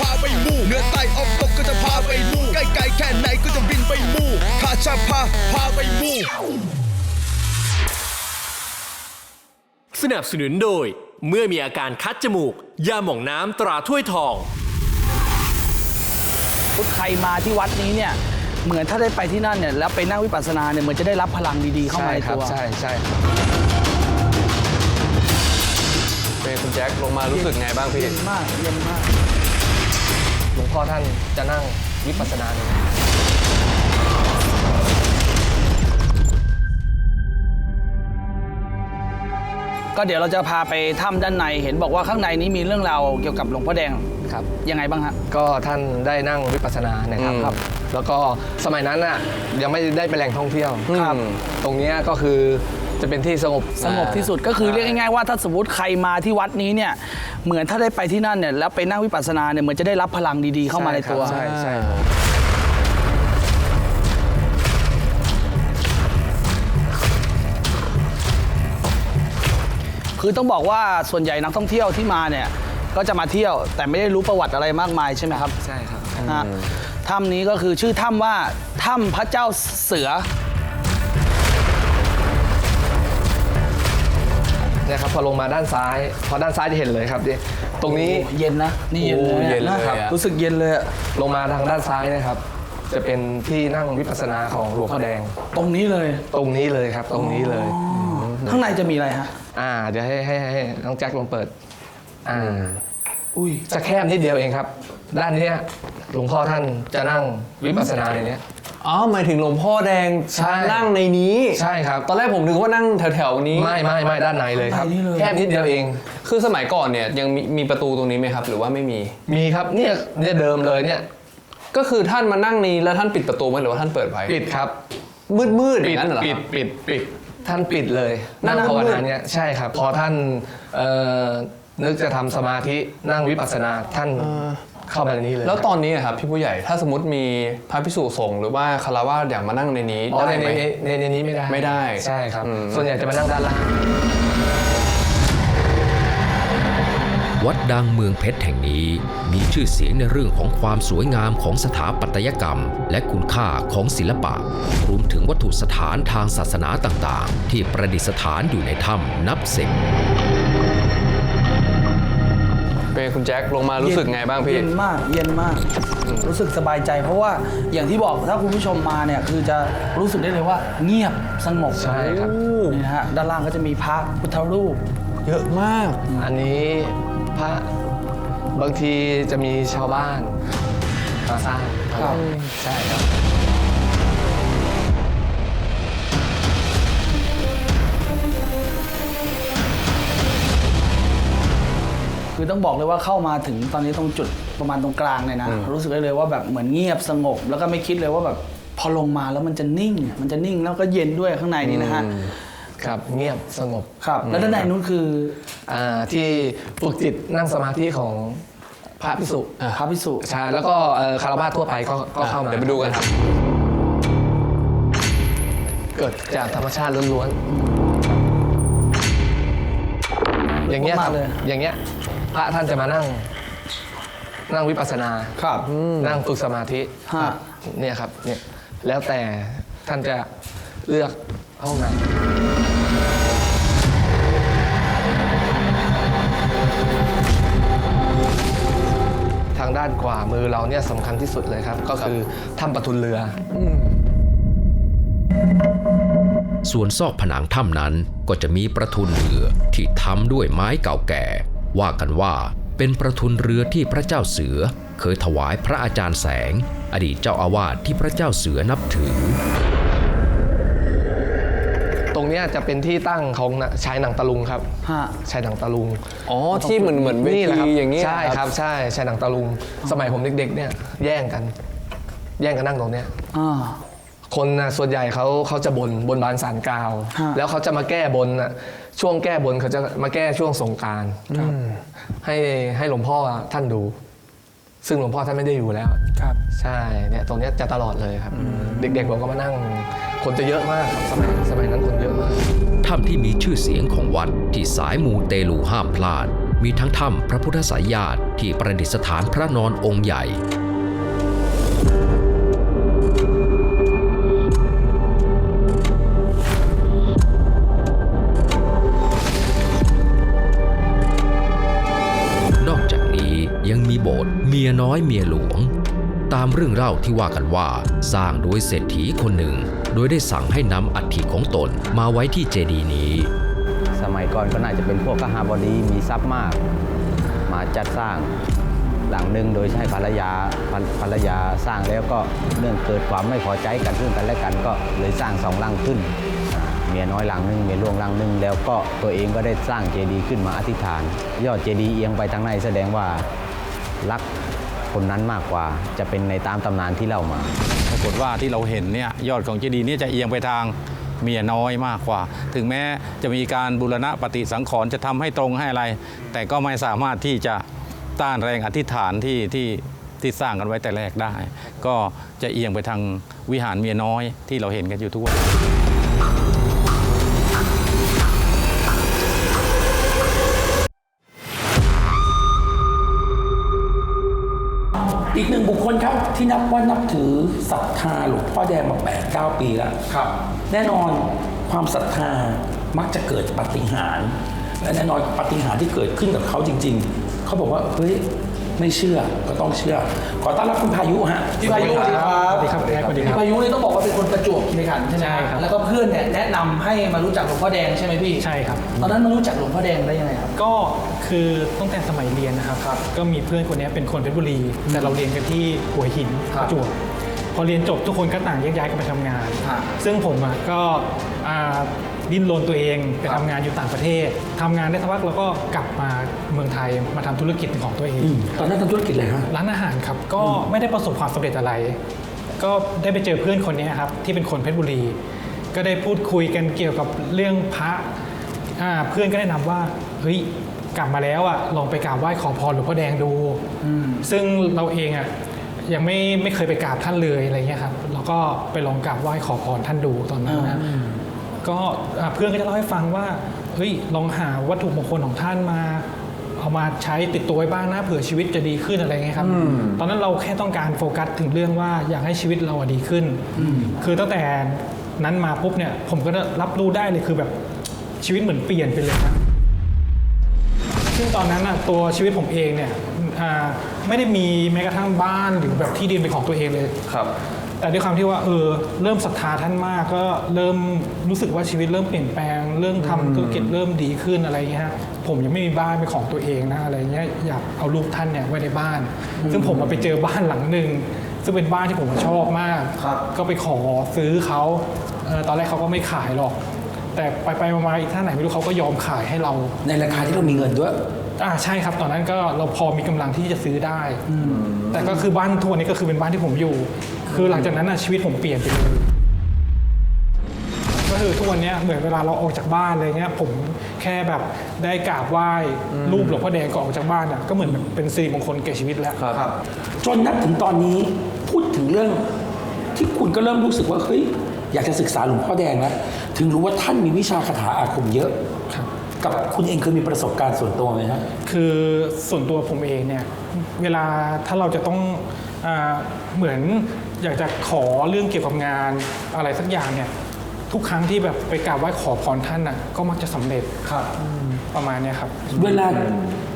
พาไปมู่เหนือใต้ออกตกก็จะพาไปมู่ใกล้ๆแค่ไหนก็จะบินไปมู่ข้าจะพาพาไปมู่สนับสนุนโดย เมื่อมีอาการคัดจมูก ยาหม่องน้ำตราถ้วยทองใครมาที่วัดนี้เนี่ยเหมือนถ้าได้ไปที่นั่นเนี่ยแล้วไปนั่งวิปัสสนาเนี่ยเหมือนจะได้รับพลังดีๆเข้ามาในครัตัว ใช่ใช่เป็นคุณแจ็คลงมารู้สึกไงบ้างพี่ เย็นมากเย็นมาก หลวงพ่อท่านจะนั่งวิปัสสนาเนี่ยก็เดี๋ยวเราจะพาไปถ้ำด้านในเห็นบอกว่าข้างในนี้มีเรื่องราวเกี่ยวกับหลวงพ่อแดงครับ ยังไงบ้างฮะ ก็ท่านได้นั่งวิปัสสนานะครับอืมครับ แล้วก็สมัยนั้นน่ะยังไม่ได้เป็นแหล่งท่องเที่ยวครับ ตรงเนี้ยก็คือ จะเป็นที่สงบสงบที่สุดก็คือเรียกง่ายๆว่าถ้าสมมติใครมาที่วัดนี้เนี่ยเหมือนถ้าได้ไปที่นั่นเนี่ยแล้วไปนั่งวิปัสสนาเนี่ยเหมือนจะได้รับพลังดีๆเข้ามาในตัว ใช่ครับใช่ใช่คือต้องบอกว่าส่วนใหญ่นักท่องเที่ยวที่มาเนี่ยก็จะมาเที่ยวแต่ไม่ได้รู้ประวัติอะไรมากมายใช่ไหมครับ ใช่ครับฮะถ้ำนี้ก็คือชื่อถ้ำว่าถ้ำพระเจ้าเสือ นี่ยครับพอลงมาด้านซ้าย พอด้านซ้ายจะเห็นเลยครับนี่ตรงนี้โอ้เย็นนะ นี่เย็นเลยโอ้เย็นเลยนะครับ อะ รู้สึกเย็นเลยอะลงมาทางด้านซ้ายนะครับ จะเป็นที่นั่งวิปัสสนาของหลวงพ่อแดง ตรงนี้เลย ตรงนี้เลยครับตรงนี้เลยข้างในจะมีอะไรฮะ อ่าเดี๋ยวให้ให้ให้น้องแจ็คลองเปิด อ่า อุ้ยจะแคบนิดเดียวเองครับ ด้านเนี้ยหลวงพ่อท่านจะนั่งวิปัสสนาในเนี้ย อ๋อหมายถึงหลวงพ่อแดงใช่ นั่งในนี้ ใช่ครับตอนแรกผมนึกว่านั่งแถวๆนี้ ไม่ไม่ไม่ด้านในเลยครับแคบนิดเดียวเอง คือสมัยก่อนเนี่ยยังมีมีประตูตรงนี้ไหมครับ หรือว่าไม่มี มีครับเนี่ยเนี่ยเดิมเลยเนี่ยก็คือท่านมานั่งนี้แล้วท่านปิดประตูไว้หรือว่าท่านเปิดไว้ปิดครับมืดๆอปิดย่างนั้นเหรอปิดปิดปิดท่านปิดเลยนั่นั่งงภาวมืนาด เนี่ยใช่ครับ พอท่านเอ่อ นึกจะทำสมาธินั่งวิปัสสนาท่านเข้ามาในนี้เลยแล้วตอนนี้อะครับพี่ผู้ใหญ่ถ้าสมมติมีพระพิสุสงฆ์หรือว่าคารวะอยากมานั่งในนี้อ๋อได้ในไหม ในในในนี้ไม่ได้ไม่ได้ใช่ครับ อืม ส่วนใหญ่จะมานั่งด้านล่าง วัดดังเมืองเพชรแห่งนี้ มีชื่อเสียงในเรื่องของความสวยงามของสถาปัตยกรรม และคุณค่าของศิลปะ รวมถึงวัตถุสถานทางศาสนาต่างๆ ที่ประดิษฐานอยู่ในถ้ำนับสิบ เป็นคุณแจ็คลงมารู้สึกไงบ้างพี่ เย็นมากเย็นมาก รู้สึกสบายใจ เพราะว่าอย่างที่บอกถ้าคุณผู้ชมมาเนี่ยคือจะรู้สึกได้เลยว่า เงียบสงบใช่ครับ นี่นะฮะด้านล่างก็จะมีพระพุทธรูป เยอะมาก อันนี้พระบางทีจะมีชาวบ้านมาสร้างครับ ใช่ครับ คือต้องบอกเลยว่าเข้ามาถึงตอนนี้ตรงจุดประมาณตรงกลางเลยนะ รู้สึกได้เลยว่าแบบเหมือนเงียบสงบ แล้วก็ไม่คิดเลยว่าแบบพอลงมาแล้วมันจะนิ่ง มันจะนิ่งแล้วก็เย็นด้วยข้างในนี้นะฮะครับเงียบสงบครับ แล้วด้านในนู้นคืออ่าที่ฝึกจิตนั่งสมาธิของพระพิสุพระพิสุใช่แล้วก็เอ่อคารวะทั่วไปก็ก็เข้ามาเดี๋ยวไปดูกันครับ เกิดจากธรรมชาติล้วนๆอย่างเงี้ยครับมากเลยอย่างเงี้ย พระท่านจะมานั่ง นั่งวิปัสสนา ครับนั่งฝึกสมาธิฮะครับเนี่ยครับเนี่ยแล้วแต่ท่านจะเลือกห้องไหนทางด้านขวามือเราเนี่ยสำคัญที่สุดเลยครับ ก็คือถ้ำปะทุนเรือ ส่วนซอกผนังถ้ำนั้นก็จะมีประทุนเรือที่ทำด้วยไม้เก่าแก่ ว่ากันว่าเป็นประทุนเรือที่พระเจ้าเสือ เคยถวายพระอาจารย์แสง อดีตเจ้าอาวาสที่พระเจ้าเสือนับถือ ตรงเนี้ยจะเป็นที่ตั้งของน่ะชายหนังตะลุงครับฮะ ชายหนังตะลุงอ๋อที่เหมือนเหมือนเวนี่แหละคทีรับอย่างเงี้ยใช่ครับใช่ชายหนังตะลุง สมัยผมเด็กๆเนี่ยแย่งกัน แย่งกันนั่งตรงเนี้ย อ่า คนนะส่วนใหญ่เขาเขาจะบนบนบานสารกล่าว ฮะแล้วเขาจะมาแก้บนน่ะ ช่วงแก้บนเขาจะมาแก้ช่วงสงกรารให้ให้หลวงพ่อท่านดู ซึ่งหลวงพ่อท่านไม่ได้อยู่แล้ว ครับ ใช่เนี่ยตรงเนี้ยจะตลอดเลยครับ เด็กๆผมก็มานั่ง คนจะเยอะมากครับสมัยสมัยนั้นคนเยอะมาก ถ้ำที่มีชื่อเสียงของวัดที่สายมูเตลูห้ามพลาด มีทั้งถ้ำพระพุทธสายญาติที่ประดิษฐานพระนอนองค์ใหญ่ อยเมียหลวง ตามเรื่องเล่าที่ว่ากันว่า สร้างโดยเศรษฐีคนหนึ่ง โดยได้สั่งให้นำอัฐิของตนมาไว้ที่เจดีย์นี้ สมัยก่อนก็น่าจะเป็นพวกกหาบดีมีทรัพย์มาก มาจัดสร้างหลังหนึ่งโดยใช้ภรรยาภรรยาสร้างแล้วก็เนื่องเกิดความไม่พอใจกันซึ่งกันและกันก็เลยสร้างสองหลังขึ้นเมียน้อยหลังหนึ่งเมียหลวงหลังหนึ่งแล้วก็ตัวเองก็ได้สร้างเจดีย์ขึ้นมาอธิษฐาน ยอดเจดีย์เอียงไปทางในแสดงว่ารัก คนนั้นมากกว่า จะเป็นในตามตำนานที่เล่ามา ปรากฏว่าที่เราเห็นเนี่ยยอดของเจดีย์เนี่ยจะเอียงไปทางเมียน้อยมากกว่า ถึงแม้จะมีการบูรณะปฏิสังขรณ์จะทำให้ตรงให้อะไร แต่ก็ไม่สามารถที่จะต้านแรงอธิษฐานที่ที่ที่สร้างกันไว้แต่แรกได้ ก็จะเอียงไปทางวิหารเมียน้อยที่เราเห็นกันอยู่ทุกวัน อีกหนึ่งบุคคลครับที่นับว่านับถือศรัทธาหลวงพ่อแดงมา8 9ปีแล้วครับ แน่นอนความศรัทธามักจะเกิดปาฏิหารย์และแน่นอนปาฏิหารย์ที่เกิดขึ้นกับเขาจริง ๆ เขาบอกว่าเฮ้ย ไม่เชื่อก็ต้องเชื่อ ขอต้อนรับคุณพายุฮะพี่พายุสวัสดีครับสวัสดีครับสวัสดีคพี่รับพายุนี่ต้องบอกว่าเป็นคนประจวบคีรีขันธ์ใช่ไหมใช่ครับ แล้วก็เพื่อนเนี่ยแนะนำให้มารู้จักหลวงพ่อแดงใช่ไหมพี่ใช่ครับ ตอนนั้นมารู้จักหลวงพ่อแดงได้ยังไงครับ ก็คือตั้งแต่สมัยเรียนนะครับก็มีเพื่อนคนนี้เป็นคนเพชรบุรี แต่เราเรียนกันที่หัวหินครัปบระจวบพอเรียนจบทุกคนก็ต่างแยกย้ายกันไปทำงานครับซึ่งผมอะก็อ่า ดิ้นรนตัวเองไปครับทำงานอยู่ต่างประเทศทำงานได้สักพักแล้วก็กลับมาเมืองไทยมาทำธุรกิจของตัวเองตอนนั้นทำธุรกิจอะไรฮะ ร้านอาหารครับก็ไม่ได้ประสบความสำเร็จอะไร ก็ได้ไปเจอเพื่อนคนนี้ครับที่เป็นคนเพชรบุรี ก็ได้พูดคุยกันเกี่ยวกับเรื่องพระอ่าเพื่อนก็แนะนำว่าเฮ้ยกลับมาแล้วอะลองไปกราบไหว้ขอพรหลวงพ่อแดงดู ซึ่งเราเองอะยังไม่ไม่เคยไปกราบท่านเลยอะไรเงี้ยครับเราก็ไปลองกราบไหว้ขอพรท่านดูตอนนั้นนะ ก็อ่าเพื่อนก็จะเล่าให้ฟังว่าเฮ้ยลองหาวัตถุมงคลของท่านมา เอามาใช้ติดตัวไว้บ้างนะเผื่อชีวิตจะดีขึ้นอะไรเงี้ยครับ ตอนนั้นเราแค่ต้องการโฟกัสถึงเรื่องว่าอยากให้ชีวิตเราอะดีขึ้น คือตั้งแต่นั้นมาปุ๊บเนี่ยผมก็รับรู้ได้เลยคือแบบชีวิตเหมือนเปลี่ยนไปเลยนะซึ่งตอนนั้นน่ะตัวชีวิตผมเองเนี่ยอ่าไม่ได้มีแม้กระทั่งบ้านหรือแบบที่ดินเป็นของตัวเองเลยครับ แต่ด้วยความที่ว่าเออเริ่มศรัทธาท่านมาก ก็เริ่มรู้สึกว่าชีวิตเริ่มเปลี่ยนแปลง เรื่องทำธุรกิจเริ่มดีขึ้นอะไรอย่างเงี้ยฮะผมยังไม่มีบ้านเป็นของตัวเองนะอะไรเงี้ยอยากเอารูปท่านเนี่ยไว้ในบ้าน ซึ่งผมมาไปเจอบ้านหลังหนึ่งซึ่งเป็นบ้านที่ผมชอบมากครับก็ไปขอซื้อเขาเออตอนแรกเขาก็ไม่ขายหรอก แต่ไปไปๆมาๆอีกท่านไหนไม่รู้เขาก็ยอมขายให้เรา ในราคาที่เรามีเงินด้วยอ่าใช่ครับตอนนั้นก็เราพอมีกำลังที่จะซื้อได้แต่ก็คือบ้านทัวร์นี้ก็คือเป็นบ้านที่ผมอยู่ คือหลังจากนั้นน่ะชีวิตผมเปลี่ยนไปเลยก็คือทุกวันเนี้ยเหมือนเวลาเราออกจากบ้านอะไรเงี้ยผมแค่แบบได้กราบไหว้รูปหลวงพ่อแดงก่อนออกจากบ้านอะก็เหมือนเป็นสิริมงคลแก่ชีวิตแล้ว ครับ จนนับถึงตอนนี้พูดถึงเรื่องที่คุณก็เริ่มรู้สึกว่าเฮ้ยอยากจะศึกษาหลวงพ่อแดงแล้วถึงรู้ว่าท่านมีวิชาคาถาอาคมเยอะครับ กับคุณเองเคยมีประสบการณ์ส่วนตัวไหมครับคือส่วนตัวผมเองเนี่ยเวลาถ้าเราจะต้องอาเหมือน อยากจะขอเรื่องเกี่ยวกับงานอะไรสักอย่างเนี่ย ทุกครั้งที่แบบไปกราบไหว้ขอพรท่านน่ะก็มักจะสำเร็จครับประมาณเนี้ยครับ เวลา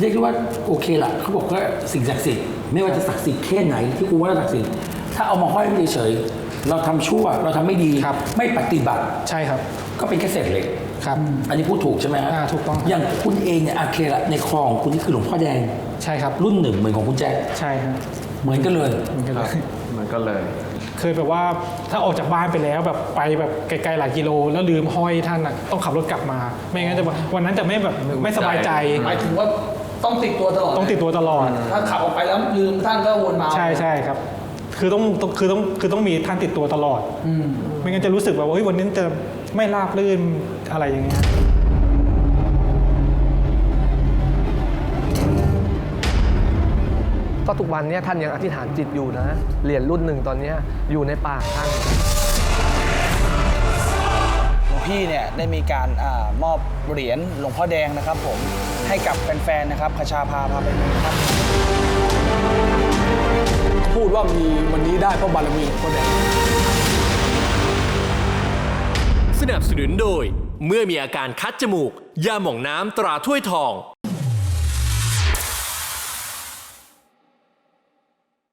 เรียกได้ว่าโอเคละเขาบอกว่าสิ่งศักดิ์สิทธิ์ไม่ว่าจะศักดิ์สิทธิ์แค่ไหนที่กูว่าศักดิ์สิทธิ์ถ้าเอามาห้อยไว้เฉยๆเราทำชั่วเราทำไม่ดีครับ ไม่ปฏิบัติใช่ครับก็เป็นแค่เศษเหล็กครับ อันนี้พูดถูกใช่ไหมฮะอ่าถูกต้องอย่างคุณเองเนี่ยอาเคละในคลองคุณนี่คือหลวงพ่อแดงใช่ครับรุ่นหนึ่งเหมือนของคุณแจ๊คใช่ครับเหมือนกันเลย เหมือนกันเลยมัน ก็เลย เคยแบบว่าถ้าออกจากบ้านไปแล้วแบบไปแบบไกลๆหลายกิโล แล้วลืมห้อยท่านอะต้องขับรถกลับมา ไม่งั้นจะแบบวันนั้นจะไม่แบบไม่สบายใจ หมายถึงว่าต้องติดตัวตลอดต้องติดตัวตลอด ถ้าขับออกไปแล้วลืมท่านก็วนมาใช่ใช่ครับ คือต้องต้องคือต้องคือต้องมีท่านติดตัวตลอดอืมไม่งั้นจะรู้สึกแบบว่าเฮ้ยวันนี้จะไม่ราบรื่นอะไรอย่างเงี้ย ก็ทุกวันเนี้ยท่านยังอธิษฐานจิตอยู่นะเหรียญรุ่นหนึ่งตอนเนี้ยอยู่ในป่ากท่านคพี่เนี่ยได้มีการอามอบเหรียญหลวงพ่อแดงนะครับ ผมให้กับแฟนๆนะครับคชาพาพาไปมูครับ พูดว่ามีวันนี้ได้เพราะบารมีหลวงพ่อแดงสนับสนุนโดย เมื่อมีอาการคัดจมูก ยาหม่องน้ำตราถ้วยทอง